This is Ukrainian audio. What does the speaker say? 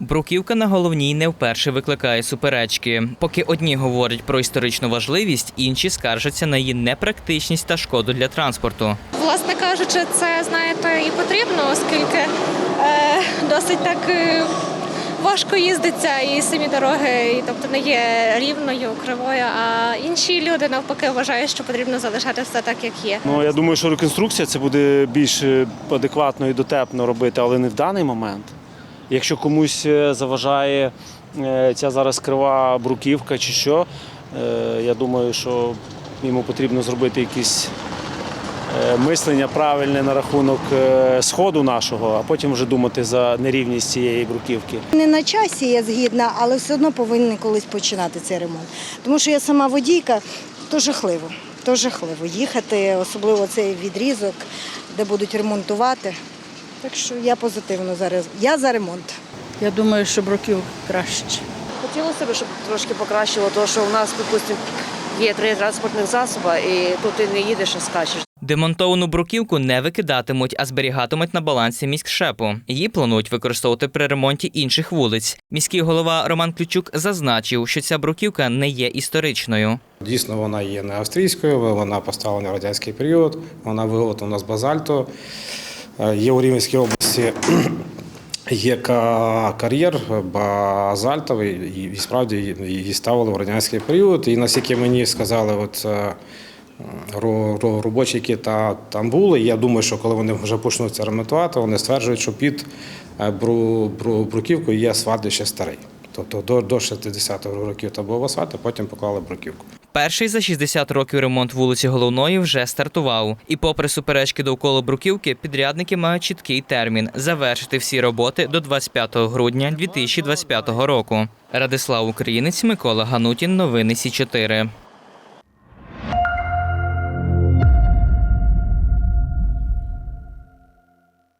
Бруківка на головній не вперше викликає суперечки. Поки одні говорять про історичну важливість, інші скаржаться на її непрактичність та шкоду для транспорту. Власне кажучи, це знаєте і потрібно, оскільки е, досить так е, важко їздиться і самі дороги, і, тобто не є рівною, кривою. А інші люди навпаки вважають, що потрібно залишати все так, як є. Ну я думаю, що реконструкція це буде більш е, адекватно і дотепно робити, але не в даний момент. Якщо комусь е, заважає е, ця зараз крива бруківка чи що, е, я думаю, що йому потрібно зробити якісь мислення правильне на рахунок сходу нашого, а потім вже думати за нерівність цієї бруківки. Не на часі я згідна, але все одно повинні колись починати цей ремонт. Тому що я сама водійка, то жахливо. То жахливо їхати, особливо цей відрізок, де будуть ремонтувати. Так що я позитивно зараз. Я за ремонт. Я думаю, що бруків краще. Хотілося б, щоб трошки покращило, тому що у нас, припустимо, є три транспортних засоби, і тут ти не їдеш, а скачеш. Демонтовану бруківку не викидатимуть, а зберігатимуть на балансі міськшепу. Її планують використовувати при ремонті інших вулиць. Міський голова Роман Ключук зазначив, що ця бруківка не є історичною. Дійсно, вона є не австрійською, вона поставлена в радянський період, вона виготовлена з базальту. Е, Є у Рівненській області є кар'єр базальтовий, і справді її ставили в радянський період. І наскільки мені сказали, от е, ро- ро- робочі, які та, там були, я думаю, що коли вони вже почнуть це ремонтувати, вони стверджують, що під е, бру, бру, бруківкою є асфальт ще старий. Тобто до, до 60-х років там був асфальт, а потім поклали бруківку. Перший за 60 років ремонт вулиці головної вже стартував. І попри суперечки довкола бруківки, підрядники мають чіткий термін завершити всі роботи до 25 грудня 2025 року. Радислав Українець, Микола Ганутін. Новини Сі 4